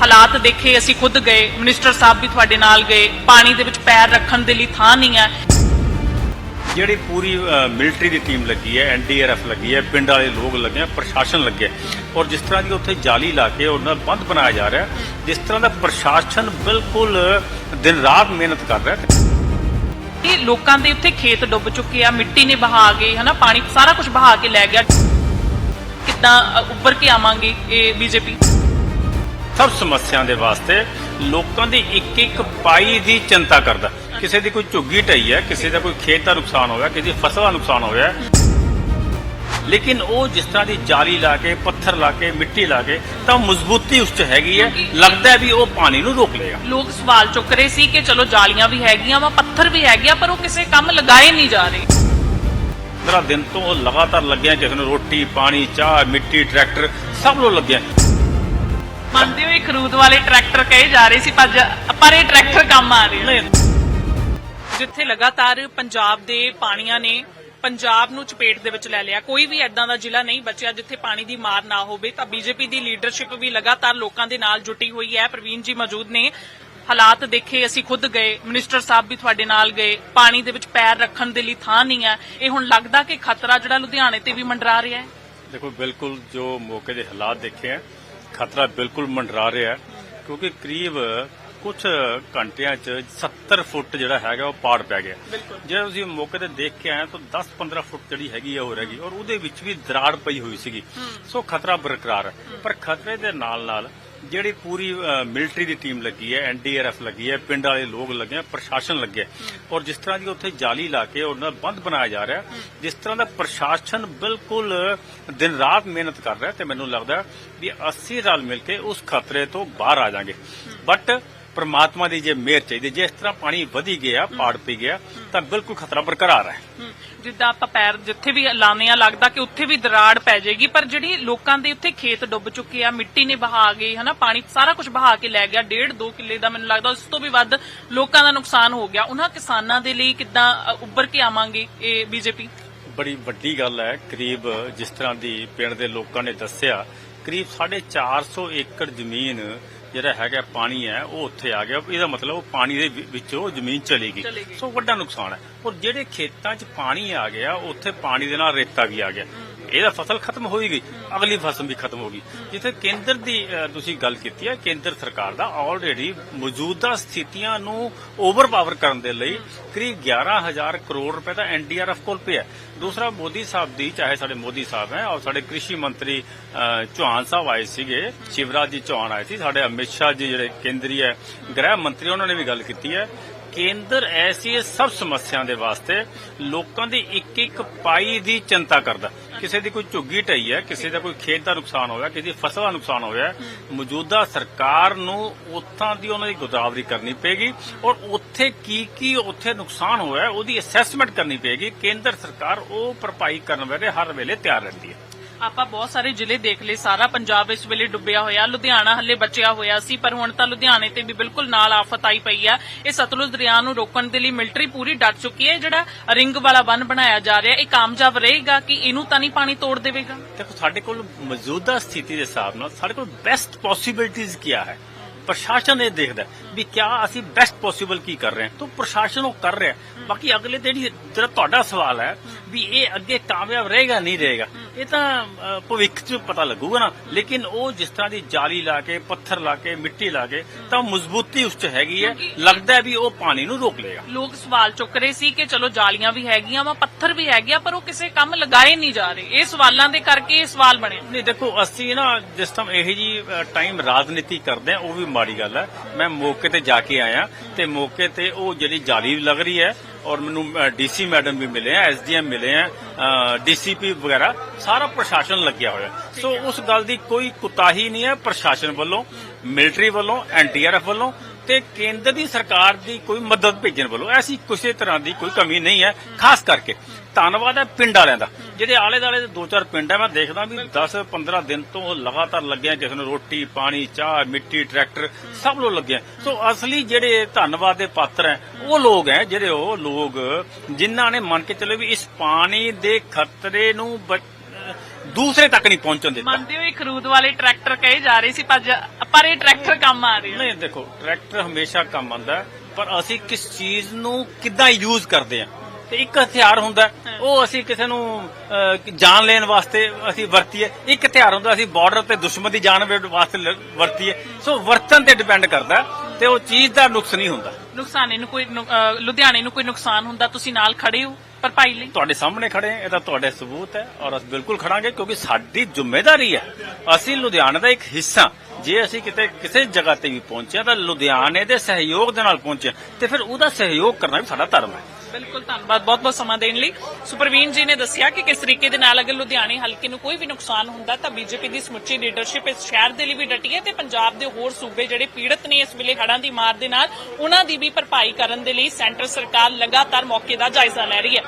ਹਾਲਾਤ ਦੇਖੇ ਅਸੀਂ ਖੁਦ ਗਏ ਮਿਨਿਸਟਰ ਸਾਹਿਬ ਵੀ ਤੁਹਾਡੇ ਨਾਲ ਗਏ ਪਾਣੀ ਦੇ ਵਿੱਚ ਪੈਰ ਰੱਖਣ ਦੇ ਲਈ ਥਾਂ ਨਹੀਂ ਹੈ। ਜਿਹੜੀ ਪੂਰੀ ਮਿਲਟਰੀ ਦੀ ਟੀਮ ਲੱਗੀ ਹੈ ਐਨਡੀਆਰਐਫ ਲੱਗੀ ਹੈ ਪਿੰਡ ਵਾਲੇ ਲੋਕ ਲੱਗੇ ਪ੍ਰਸ਼ਾਸਨ ਲੱਗਿਆ ਹੈ। ਔਰ ਜਿਸ ਤਰ੍ਹਾਂ ਦੀ ਉੱਥੇ ਜਾਲੀ ਲਾ ਕੇ ਉਹਨਾਂ ਬੰਦ ਬਣਾਇਆ ਜਾ ਰਿਹਾ ਜਿਸ ਤਰ੍ਹਾਂ ਦਾ ਪ੍ਰਸ਼ਾਸਨ ਬਿਲਕੁਲ ਦਿਨ ਰਾਤ ਮਿਹਨਤ ਕਰ ਰਿਹਾ ਹੈ। ਇਹ ਲੋਕਾਂ ਦੇ ਉੱਥੇ ਖੇਤ ਡੁੱਬ ਚੁੱਕੇ ਆ ਮਿੱਟੀ ਨੇ ਬਹਾ ਗਏ ਹਨਾ ਪਾਣੀ ਸਾਰਾ ਕੁਝ ਬਹਾ ਕੇ ਲੈ ਗਿਆ। ਕਿੱਦਾਂ ਅ, ਉੱਭਰ ਕੇ ਆਵਾਂਗੇ ਇਹ ਬੀਜੇਪੀ? ਸਭ ਸਮੱਸਿਆ ਦੇ ਵਾਸਤੇ ਲੋਕਾਂ ਦੀ ਇੱਕ ਇੱਕ ਪਾਈ ਦੀ ਚਿੰਤਾ ਕਰਦਾ। ਕਿਸੇ ਦੀ ਕੋਈ ਝੁੱਗੀ ਢਈ ਹੈ ਕਿਸੇ ਦਾ ਕੋਈ ਖੇਤ ਦਾ ਨੁਕਸਾਨ ਹੋਇਆ ਕਿਸੇ ਦੀ ਫਸਲ ਦਾ ਨੁਕਸਾਨ ਹੋਇਆ। ਲੇਕਿਨ ਉਹ ਜਿਸ ਤਰ੍ਹਾਂ ਦੀ ਜਾਲੀ ਲਾ ਕੇ ਪੱਥਰ ਲਾ ਕੇ ਮਿੱਟੀ ਲਾ ਕੇ ਤਾਂ ਮਜ਼ਬੂਤੀ ਉਸ 'ਚ ਹੈਗੀ ਹੈ। ਲੱਗਦਾ ਵੀ ਉਹ ਪਾਣੀ ਨੂੰ ਰੋਕ ਲਏਗਾ। ਲੋਕ ਸਵਾਲ ਚੁੱਕ ਰਹੇ ਸੀ ਕਿ ਚਲੋ ਜਾਲੀਆਂ ਵੀ ਹੈਗੀਆਂ ਵਾ ਪੱਥਰ ਵੀ ਹੈਗੇ ਆ ਪਰ ਉਹ ਕਿਸੇ ਕੰਮ ਲਗਾਏ ਨਹੀਂ ਜਾ ਰਹੇ। ਮੇਰਾ ਦਿਨ ਤੋਂ ਉਹ ਲਗਾਤਾਰ ਲੱਗਿਆ ਕਿਸੇ ਨੂੰ ਰੋਟੀ ਪਾਣੀ ਚਾਹ ਮਿੱਟੀ ਟਰੈਕਟਰ ਸਭ ਨੂੰ ਲੱਗਿਆ। ਮੰਨਦੇ ਹੋਏ ਖਰੂਦ ਵਾਲੇ ਟਰੈਕਟਰ ਕਹੇ ਜਾ ਰਹੇ ਸੀ ਪਰ ਜ- ਪਰ ਇਹ ਟਰੈਕਟਰ ਕੰਮ ਆ ਰਹੇ। ਨੇ ਜਿੱਥੇ ਲਗਾਤਾਰ ਪੰਜਾਬ ਦੇ ਪਾਣੀਆਂ ਨੇ ਪੰਜਾਬ ਨੂੰ ਚਪੇਟ ਦੇ ਵਿੱਚ ਲੈ ਲਿਆ। ਕੋਈ ਵੀ ਐਦਾਂ ਦਾ ਜ਼ਿਲ੍ਹਾ ਨਹੀਂ ਬਚਿਆ ਜਿੱਥੇ ਪਾਣੀ ਦੀ ਮਾਰ ਨਾ ਹੋਵੇ, ਤਾਂ ਬੀਜੇਪੀ ਦੀ ਲੀਡਰਸ਼ਿਪ ਵੀ ਲਗਾਤਾਰ ਲੋਕਾਂ ਦੇ ਨਾਲ ਜੁਟੀ ਹੋਈ ਹੈ। ਪ੍ਰਵੀਨ ਜੀ ਮੌਜੂਦ ਨੇ। ਹਾਲਾਤ ਦੇਖੇ, ਅਸੀਂ ਖੁਦ ਗਏ, ਮਿਨਿਸਟਰ ਸਾਹਿਬ ਵੀ ਤੁਹਾਡੇ ਨਾਲ ਗਏ। ਪਾਣੀ ਦੇ ਵਿੱਚ ਪੈਰ ਰੱਖਣ ਦੇ ਲਈ ਥਾਂ ਨਹੀਂ ਹੈ। ਇਹ ਹੁਣ ਲੱਗਦਾ ਕਿ ਖਤਰਾ ਜਿਹੜਾ ਲੁਧਿਆਣੇ ਤੇ ਵੀ ਮੰਡਰਾ ਰਿਹਾ ਹੈ। ਦੇਖੋ, ਬਿਲਕੁਲ ਜੋ ਮੌਕੇ ਦੇ ਹਾਲਾਤ ਦੇਖੇ ਆ ਖਤਰਾ ਬਿਲਕੁਲ ਮੰਡਰਾ ਰਿਹਾ ਕਿਉਂਕਿ ਕਰੀਬ ਕੁਝ ਘੰਟਿਆਂ 'ਚ 70 ਫੁੱਟ ਜਿਹੜਾ ਹੈਗਾ ਉਹ ਪਾੜ ਪੈ ਗਿਆ। ਜੇ ਤੁਸੀਂ ਮੌਕੇ ਤੇ ਦੇਖ ਕੇ ਆਏ ਤਾਂ 10-15 ਫੁੱਟ ਜਿਹੜੀ ਹੈਗੀ ਆ ਹੋ ਰਹੀ ਔਰ ਉਹਦੇ ਵਿੱਚ ਵੀ ਦਰਾੜ ਪਈ ਹੋਈ ਸੀਗੀ। ਸੋ ਖਤਰਾ ਬਰਕਰਾਰ ਹੈ। ਪਰ ਖਤਰੇ ਦੇ ਨਾਲ ਨਾਲ ਜਿਹੜੀ ਪੂਰੀ ਮਿਲਟਰੀ ਦੀ ਟੀਮ ਲੱਗੀ ਹੈ ਐਨਡੀਆਰਐਫ ਲੱਗੀ ਹੈ ਪਿੰਡ ਵਾਲੇ ਲੋਕ ਲੱਗੇ ਹੈ ਪ੍ਰਸ਼ਾਸਨ ਲੱਗਿਆ ਹੈ। ਔਰ ਜਿਸ ਤਰ੍ਹਾਂ ਦੀ ਉੱਥੇ ਜਾਲੀ ਲਾ ਕੇ ਉਹਨਾਂ ਬੰਦ ਬਣਾਇਆ ਜਾ ਰਿਹਾ ਜਿਸ ਤਰ੍ਹਾਂ ਦਾ ਪ੍ਰਸ਼ਾਸਨ ਬਿਲਕੁਲ ਦਿਨ ਰਾਤ ਮਿਹਨਤ ਕਰ ਰਿਹਾ ਤੇ ਮੈਨੂੰ ਲੱਗਦਾ ਵੀ ਅਸੀਂ ਰਲ ਮਿਲ ਕੇ ਉਸ ਖਤਰੇ ਤੋਂ ਬਾਹਰ ਆ ਜਾਾਂਗੇ ਬਟ ਪ੍ਰਮਾਤਮਾ ਦੀ ਜੇ ਮਿਹਰ ਚਾਹੀਦੀ ਜੇ ਇਸ ਤਰ੍ਹਾਂ ਪਾਣੀ ਵਧੀ ਗਿਆ ਪਾੜ ਪਈ ਗਿਆ ਤਾਂ ਬਿਲਕੁਲ ਖਤਰਾ ਬਰਕਰਾਰ ਹੈ। ਜਿੱਦਾਂ ਆਪਾਂ ਪੈਰ ਜਿੱਥੇ ਵੀ ਲਾਉਂਦੇ ਆ ਲੱਗਦਾ ਕਿ ਉੱਥੇ ਵੀ ਦਰਾੜ ਪੈ ਜਾਏਗੀ ਪਰ ਜਿਹੜੀ ਲੋਕਾਂ ਦੇ ਉੱਥੇ ਖੇਤ ਡੁੱਬ ਚੁੱਕੇ ਆ ਮਿੱਟੀ ਨੇ ਬਹਾ ਗਏ ਹਨਾ ਪਾਣੀ ਸਾਰਾ ਕੁਝ ਬਹਾ ਕੇ ਲੈ ਗਿਆ ਡੇਢ 2 ਕਿੱਲੇ ਦਾ ਮੈਨੂੰ ਲੱਗਦਾ ਉਸ ਤੋਂ ਵੀ ਵੱਧ ਲੋਕਾਂ ਦਾ ਨੁਕਸਾਨ ਹੋ ਗਿਆ। ਉਹਨਾਂ ਕਿਸਾਨਾਂ ਦੇ ਲਈ ਕਿੱਦਾਂ ਉੱਭਰ ਕੇ ਆਵਾਂਗੇ ਇਹ ਬੀਜੇਪੀ? ਬੜੀ ਵੱਡੀ ਗੱਲ ਹੈ ਕਰੀਬ ਜਿਸ ਤਰ੍ਹਾਂ ਦੀ ਪਿੰਡ ਦੇ ਲੋਕਾਂ ਨੇ ਦੱਸਿਆ ਕਰੀਬ 450 ਏਕੜ ਜ਼ਮੀਨ ਜਿਹੜਾ ਹੈਗਾ ਪਾਣੀ ਹੈ ਉਹ ਉੱਥੇ ਆ ਗਿਆ। ਇਹਦਾ ਮਤਲਬ ਉਹ ਪਾਣੀ ਦੇ ਵਿੱਚੋਂ ਜ਼ਮੀਨ ਚਲੀ ਗਈ। ਸੋ ਵੱਡਾ ਨੁਕਸਾਨ ਹੈ। ਔਰ ਜਿਹੜੇ ਖੇਤਾਂ 'ਚ ਪਾਣੀ ਆ ਗਿਆ ਉੱਥੇ ਪਾਣੀ ਦੇ ਨਾਲ ਰੇਤਾ ਵੀ ਆ ਗਿਆ। ਇਹਦਾ ਫਸਲ ਖਤਮ ਹੋਈ ਗਈ ਅਗਲੀ ਫਸਲ ਵੀ ਖਤਮ ਹੋ ਗਈ ਜਿੱਥੇ ਕੇਂਦਰ ਦੀ ਤੁਸੀਂ ਗੱਲ ਕੀਤੀ ਹੈ, ਕੇਂਦਰ ਸਰਕਾਰ ਦਾ ਆਲਰੇਡੀ ਮੌਜੂਦਾ ਸਥਿਤੀਆਂ ਨੂੰ ਓਵਰਪਾਵਰ ਕਰਨ ਦੇ ਲਈ ਕਰੀਬ 11000 ਕਰੋੜ ਰੁਪਏ ਦਾ ਐਨਡੀਆਰਐਫ ਕੋਲ ਪਿਆ ਦੂਸਰਾ, ਮੋਦੀ ਸਾਹਿਬ ਦੀ, ਚਾਹੇ ਸਾਡੇ ਮੋਦੀ ਸਾਹਿਬ ਹੈ, ਔਰ ਸਾਡੇ ਕ੍ਰਿਸ਼ੀ ਮੰਤਰੀ ਚੌਹਾਨ ਸਾਹਿਬ ਆਏ ਸੀਗੇ, ਸ਼ਿਵਰਾਜ ਜੀ ਚੌਹਾਨ ਆਏ ਸੀ, ਸਾਡੇ ਅਮਿਤ ਸ਼ਾਹ ਜੀ ਜਿਹੜੇ ਕੇਂਦਰੀ ਹੈ, ਗ੍ਰਹਿ ਮੰਤਰੀ, ਉਹਨਾਂ ਨੇ ਵੀ ਗੱਲ ਕੀਤੀ ਹੈ। ਕੇਂਦਰ ਐਸੀ ਸਭ ਸਮੱਸਿਆ ਦੇ ਵਾਸਤੇ ਲੋਕਾਂ ਦੀ ਇੱਕ ਇੱਕ ਪਾਈ ਦੀ ਚਿੰਤਾ ਕਰਦਾ। ਕਿਸੇ ਦੀ ਕੋਈ ਝੁੱਗੀ ਢਈ ਹੈ, ਕਿਸੇ ਦਾ ਕੋਈ ਖੇਤ ਦਾ ਨੁਕਸਾਨ ਹੋਇਆ, ਕਿਸੇ ਦੀ ਫਸਲ ਦਾ ਨੁਕਸਾਨ ਹੋਇਆ, ਮੌਜੂਦਾ ਸਰਕਾਰ ਨੂੰ ਉੱਥਾਂ ਦੀ ਉਹਨਾਂ ਦੀ ਗੋਦਾਵਰੀ ਕਰਨੀ ਪਏਗੀ ਔਰ ਉੱਥੇ ਕੀ ਕੀ ਉੱਥੇ ਨੁਕਸਾਨ ਹੋਇਆ, ਉਹਦੀ ਅਸੈਸਮੈਂਟ ਕਰਨੀ ਪਏਗੀ। ਕੇਂਦਰ ਸਰਕਾਰ ਉਹ ਭਰਪਾਈ ਕਰਨ ਵੇਲੇ ਹਰ ਵੇਲੇ ਤਿਆਰ ਰਹਿੰਦੀ ਹੈ। ਆਪਾਂ ਬਹੁਤ ਸਾਰੇ ਜ਼ਿਲ੍ਹੇ ਦੇਖ ਲਏ, ਸਾਰਾ ਪੰਜਾਬ ਇਸ ਵੇਲੇ ਡੁੱਬਿਆ ਹੋਇਆ, ਲੁਧਿਆਣਾ ਹੱਲੇ ਬਚਿਆ ਹੋਇਆ ਸੀ, ਪਰ ਹੁਣ ਤਾਂ ਲੁਧਿਆਣੇ ਤੇ ਵੀ ਬਿਲਕੁਲ ਨਾਲ ਆਫਤ ਆਈ ਪਈ ਆ। ਇਹ ਸਤਲੁਜ ਦਰਿਆ ਨੂੰ ਰੋਕਣ ਦੇ ਲਈ ਮਿਲਟਰੀ ਪੂਰੀ ਡਟ ਚੁੱਕੀ ਹੈ ਜਿਹੜਾ ਰਿੰਗ ਵਾਲਾ ਬੰਨ ਬਣਾਇਆ ਜਾ ਰਿਹਾ, ਇਹ ਕਾਮਯਾਬ ਰਹੇਗਾ ਕਿ ਇਹਨੂੰ ਤਾਂ ਨਹੀਂ ਪਾਣੀ ਤੋੜ ਦੇਵੇਗਾ? ਦੇਖੋ, ਸਾਡੇ ਕੋਲ ਮੌਜੂਦਾ ਸਥਿਤੀ ਦੇ ਹਿਸਾਬ ਨਾਲ ਸਾਡੇ ਕੋਲ ਬੈਸਟ ਪੋਸਿਬਿਲਿਟੀਜ਼ ਕੀ ਹੈ? ਪ੍ਰਸ਼ਾਸਨ ਇਹ ਦੇਖਦਾ ਵੀ ਕਿਆ ਅਸੀਂ ਬੈਸਟ ਪੋਸੀਬਲ ਕੀ ਕਰ ਰਹੇ ਹਾਂ? ਤਾਂ ਪ੍ਰਸ਼ਾਸਨ ਉਹ ਕਰ ਰਿਹਾ ਬਾਕੀ ਅਗਲੇ ਦਿਨ ਜਿਹੜਾ ਤੁਹਾਡਾ ਸਵਾਲ ਹੈ ਵੀ ਇਹ ਅੱਗੇ ਕਾਮਯਾਬ ਰਹੇਗਾ, ਨਹੀਂ ਰਹੇਗਾ ਇਹ ਤਾਂ ਭਵਿੱਖ 'ਚ ਪਤਾ ਲੱਗੂਗਾ ਨਾ। ਲੇਕਿਨ ਉਹ ਜਿਸ ਤਰ੍ਹਾਂ ਦੀ ਜਾਲੀ ਲਾ ਕੇ ਪੱਥਰ ਲਾ ਕੇ ਮਿੱਟੀ ਲਾ ਕੇ ਤਾਂ ਮਜ਼ਬੂਤੀ ਉਸ 'ਚ ਹੈਗੀ ਹੈ। ਲੱਗਦਾ ਵੀ ਉਹ ਪਾਣੀ ਨੂੰ ਰੋਕ ਲਏਗਾ। ਲੋਕ ਸਵਾਲ ਚੁੱਕ ਰਹੇ ਸੀ ਕਿ ਚਲੋ ਜਾਲੀਆਂ ਵੀ ਹੈਗੀਆਂ ਵਾ ਪੱਥਰ ਵੀ ਹੈਗੇ ਆ ਪਰ ਉਹ ਕਿਸੇ ਕੰਮ ਲਗਾਏ ਨਹੀਂ ਜਾ ਰਹੇ। ਇਹ ਸਵਾਲਾਂ ਦੇ ਕਰਕੇ ਇਹ ਸਵਾਲ ਬਣੇ। ਨਹੀਂ ਦੇਖੋ ਅਸੀਂ ਨਾ ਜਿਸ ਟਾਈਮ ਇਹੋ ਜੀ ਟਾਈਮ ਰਾਜਨੀਤੀ ਕਰਦੇ ਆ ਉਹ ਵੀ ਮਾੜੀ ਗੱਲ ਹੈ। ਮੈਂ ਮੌਕੇ ਤੇ ਜਾ ਕੇ ਆਇਆ ਤੇ ਮੌਕੇ ਤੇ ਉਹ ਜਿਹੜੀ ਜਾਲੀ ਲੱਗ ਰਹੀ ਹੈ ਔਰ ਮੈਨੂੰ ਡੀਸੀ ਮੈਡਮ ਵੀ ਮਿਲੇ ਆ ਐਸਡੀਐਮ ਮਿਲੇ ਆ ਡੀਸੀਪੀ ਵਗੈਰਾ ਸਾਰਾ ਪ੍ਰਸ਼ਾਸਨ ਲੱਗਿਆ ਹੋਇਆ। ਸੋ ਉਸ ਗੱਲ ਦੀ ਕੋਈ ਕੁਤਾਹੀ ਨਹੀਂ ਹੈ ਪ੍ਰਸ਼ਾਸਨ ਵੱਲੋਂ ਮਿਲਟਰੀ ਵੱਲੋਂ ਐਨਡੀਆਰਐਫ ਵੱਲੋਂ ਤੇ ਕੇਂਦਰ ਦੀ ਸਰਕਾਰ ਦੀ ਕੋਈ ਮਦਦ ਭੇਜਣ ਵੱਲੋਂ। ਐਸੀ ਕਿਸੇ ਤਰ੍ਹਾਂ ਦੀ ਕੋਈ ਕਮੀ ਨਹੀਂ ਹੈ ਖਾਸ ਕਰਕੇ। ਧੰਨਵਾਦ ਹੈ ਪਿੰਡ ਵਾਲਿਆਂ ਦਾ। ਜਿਹੜੇ ਆਲੇ ਦਾਲੇ ਦੇ ਦੋ ਚਾਰ ਪਿੰਡ ਹੈ ਮੈਂ ਦੇਖਦਾ ਵੀ 10 15 ਦਿਨ ਤੋਂ ਉਹ ਲਗਾਤਾਰ ਲੱਗਿਆ ਕਿਸੇ ਨੂੰ ਰੋਟੀ ਪਾਣੀ ਚਾਹ ਮਿੱਟੀ ਟਰੈਕਟਰ ਸਭ ਨੂੰ ਲੱਗਿਆ ਸੋ ਅਸਲੀ ਜਿਹੜੇ ਧੰਨਵਾਦ ਦੇ ਪਾਤਰ ਹੈ ਉਹ ਲੋਕ ਹੈ ਜਿਹੜੇ ਉਹ ਲੋਕ ਜਿਨ੍ਹਾਂ ਨੇ ਮੰਨ ਕੇ ਚੱਲੇ ਵੀ ਇਸ ਪਾਣੀ ਦੇ ਖਤਰੇ ਨੂੰ ਦੂਸਰੇ ਤੱਕ ਨਹੀਂ ਪਹੁੰਚਣ ਦਿੱਤਾ। ਮੰਨਦੇ ਹੋ ਇਹ ਖਰੂਦ ਵਾਲੇ ਟਰੈਕਟਰ ਕਹੇ ਜਾ ਰਹੇ ਸੀ ਪਰ ਇਹ ਟਰੈਕਟਰ ਕੰਮ ਆ ਰਹੇ। ਆ ਨਹੀਂ ਦੇਖੋ ਟਰੈਕਟਰ ਹਮੇਸ਼ਾ ਕੰਮ ਆਉਂਦਾ ਪਰ ਅਸੀਂ ਕਿਸ ਚੀਜ਼ ਨੂੰ ਕਿੱਦਾਂ ਯੂਜ਼ ਕਰਦੇ ਆ? ਤੇ ਇੱਕ ਹਥਿਆਰ ਹੁੰਦਾ ਉਹ ਅਸੀਂ ਕਿਸੇ ਨੂੰ ਅਹ, ਜਾਨ ਲੈਣ ਵਾਸਤੇ ਅਸੀਂ ਵਰਤੀਏ। ਇੱਕ ਹਥਿਆਰ ਹੁੰਦਾ ਅਸੀਂ ਬਾਰਡਰ ਤੇ ਦੁਸ਼ਮਣ ਦੀ ਜਾਨ ਵੇ- ਵਾਸਤੇ ਲ- ਵਰਤੀਏ। ਸੋ ਵਰਤਨ ਤੇ ਡਿਪੈਂਡ ਕਰਦਾ ਤੇ ਉਹ ਚੀਜ਼ ਦਾ ਨੁਕਸ ਨਹੀਂ ਹੁੰਦਾ। ਨੁਕਸਾਨੇ ਨੂੰ ਕੋਈ ਨੁ- ਅਹ ਲੁਧਿਆਣੇ ਨੂੰ ਕੋਈ ਨੁਕਸਾਨ ਹੁੰਦਾ ਤੁਸੀਂ ਨਾਲ ਖੜੇ ਹੋ ਭਰਪਾਈ ਲਈ? ਤੁਹਾਡੇ ਸਾਹਮਣੇ ਖੜੇ ਹਾਂ, ਇਹਦਾ ਤੁਹਾਡੇ ਸਬੂਤ ਹੈ ਔਰ ਅਸੀਂ ਬਿਲਕੁਲ ਖੜਾਂਗੇ ਕਿਉਂਕਿ ਸਾਡੀ ਜ਼ਿੰਮੇਵਾਰੀ ਹੈ। ਅਸੀਂ ਲੁਧਿਆਣਾ ਦਾ ਇੱਕ ਹਿੱਸਾ ਜੇ ਅਸੀਂ ਕਿਤੇ ਕਿਸੇ ਜਗ੍ਹਾ ਤੇ ਵੀ ਪਹੁੰਚੇ ਹਾਂ ਤਾਂ ਲੁਧਿਆਣੇ ਦੇ ਸਹਿਯੋਗ ਦੇ ਨਾਲ ਪਹੁੰਚੇ ਤੇ ਫਿਰ ਉਹਦਾ ਸਹਿਯੋਗ ਕਰਨਾ ਵੀ ਸਾਡਾ ਧਰਮ ਹੈ। ਬਿਲਕੁਲ ਧੰਨਵਾਦ ਬਹੁਤ ਬਹੁਤ ਸਮਾਂ ਦੇਣ ਲਈ। ਸੁਪਰਵੀਨ ਜੀ ਨੇ ਦੱਸਿਆ ਕਿ ਕਿਸ ਤਰੀਕੇ ਦੇ ਨਾਲ ਅਗਰ ਲੁਧਿਆਣੇ ਹਲਕੇ ਨੂੰ ਕੋਈ ਵੀ ਨੁਕਸਾਨ ਹੁੰਦਾ ਤਾਂ ਬੀਜੇਪੀ ਦੀ ਸਮੁੱਚੀ ਲੀਡਰਸ਼ਿਪ ਇਸ ਸ਼ਹਿਰ ਦੇ ਲਈ ਵੀ ਡਟੀ ਹੈ ਤੇ ਪੰਜਾਬ ਦੇ ਹੋਰ ਸੂਬੇ ਜਿਹੜੇ ਪੀੜਤ ਨੇ ਇਸ ਵੇਲੇ ਹੜ੍ਹਾਂ ਦੀ ਮਾਰ ਦੇ ਨਾਲ, ਉਹਨਾਂ ਦੀ ਵੀ ਭਰਪਾਈ ਕਰਨ ਦੇ ਲਈ ਸੈਂਟਰ ਸਰਕਾਰ ਲਗਾਤਾਰ ਮੌਕੇ ਦਾ ਜਾਇਜ਼ਾ ਲੈ ਰਹੀ ਹੈ।